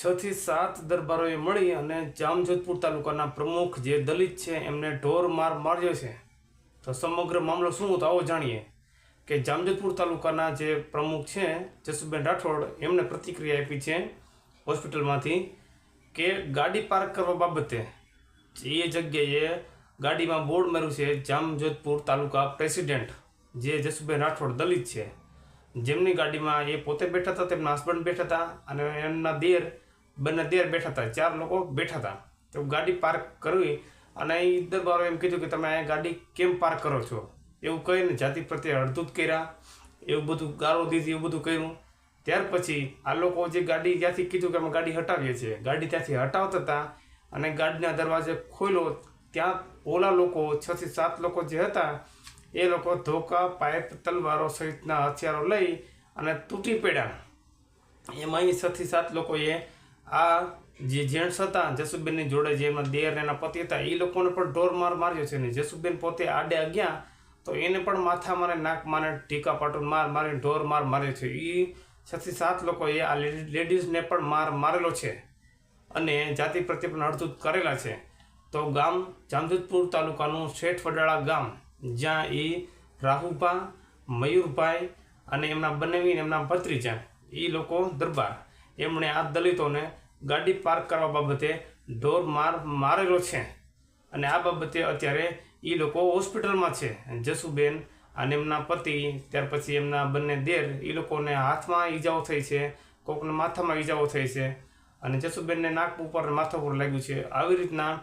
છ થી સાત દરબારોએ મળી અને જામજોધપુર તાલુકાના પ્રમુખ જે દલિત છે, એમને ઢોર માર માર્યો છે. તો સમગ્ર મામલો શું હતો? આવો જાણીએ. કે જામજોધપુર તાલુકાના જે પ્રમુખ છે, જસુબેન રાઠોડ, એમને પ્રતિક્રિયા આપી છે હોસ્પિટલમાંથી કે ગાડી પાર્ક કરવા બાબતે એ જગ્યાએ ગાડીમાં બોર્ડ માર્યું છે, જામજોધપુર તાલુકા પ્રેસિડેન્ટ જે જસુબેન રાઠોડ દલિત છે. જેમની ગાડીમાં એ પોતે બેઠા હતા, તેમના હસબન્ડ બેઠા હતા અને એમના દેર બંને દેર બેઠા હતા, ચાર લોકો બેઠા હતા. તો ગાડી પાર્ક કરવી અને એ દરબારો એમ કીધું કે તમે અહીંયા ગાડી કેમ પાર્ક કરો છો? એવું કહીને જાતિ પ્રત્યે અડધૂત કર્યા, એવું બધું ગાળો દીધી, એવું બધું કર્યું. ત્યાર પછી આ લોકો જે ગાડી ત્યાંથી કીધું કે અમે ગાડી હટાવીએ છીએ, ગાડી ત્યાંથી હટાવતા હતા અને ગાડીના દરવાજે ખોલ્યો. ત્યાં ઓલા લોકો છથી સાત લોકો જે હતા, એ લોકો ધોકા પાઇપ તલવારો સહિતના હથિયારો લઈ અને તૂટી પડ્યા. એમાં અહીં છથી સાત લોકોએ આ જે જેન્ટ્સ હતા, જસુબેનની જોડે જે દેર એના પતિ હતા એ લોકોને પણ ઢોર માર માર્યો છે ને જસુબેન પોતે આડે ગયા તો એને પણ માથા મારે નાક મારે ટીકા પાટું માર મારીને ઢોર માર માર્યો છે. એ છથી સાત લોકોએ આ લેડીઝને પણ માર મારેલો છે અને જાતિ પ્રત્યે પણ અડધૂત કરેલા છે. તો ગામ જામજોધપુર તાલુકાનું શેઠ વડાળા ગામ, જ્યાં એ રાહુભા મયુરભાઈ અને એમના બનેવી એમના ભત્રીજા એ લોકો દરબાર. એમણે આ દલિતોને ગાડી પાર્ક કરવા બાબતે ઢોર માર મારેલો છે. અને આ બાબતે અત્યારે એ લોકો હોસ્પિટલમાં છે. જસુબેન અને એમના પતિ, ત્યાર પછી એમના બંને દેર એ લોકોને હાથમાં ઈજાઓ થઈ છે, કોકને માથામાં ઈજાઓ થઈ છે. અને જસુબેનને નાક ઉપર માથા ઉપર લાગ્યું છે. આવી રીતના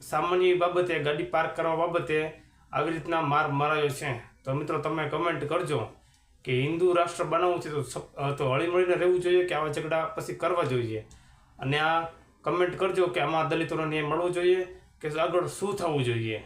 સામાન્ય બાબતે ગાડી પાર્ક કરવા બાબતે આવી રીતના માર મરાયો છે. તો મિત્રો, તમે કમેન્ટ કરજો. કે હિન્દુ રાષ્ટ્ર બનાવવું છે તો તો હળીમળીને રહેવું જોઈએ કે આવા ઝઘડા પછી કરવા જોઈએ? અને આ કમેન્ટ કરજો કે આમાં દલિતોને ન્યાય મળવો જોઈએ કે આગળ શું થવું જોઈએ?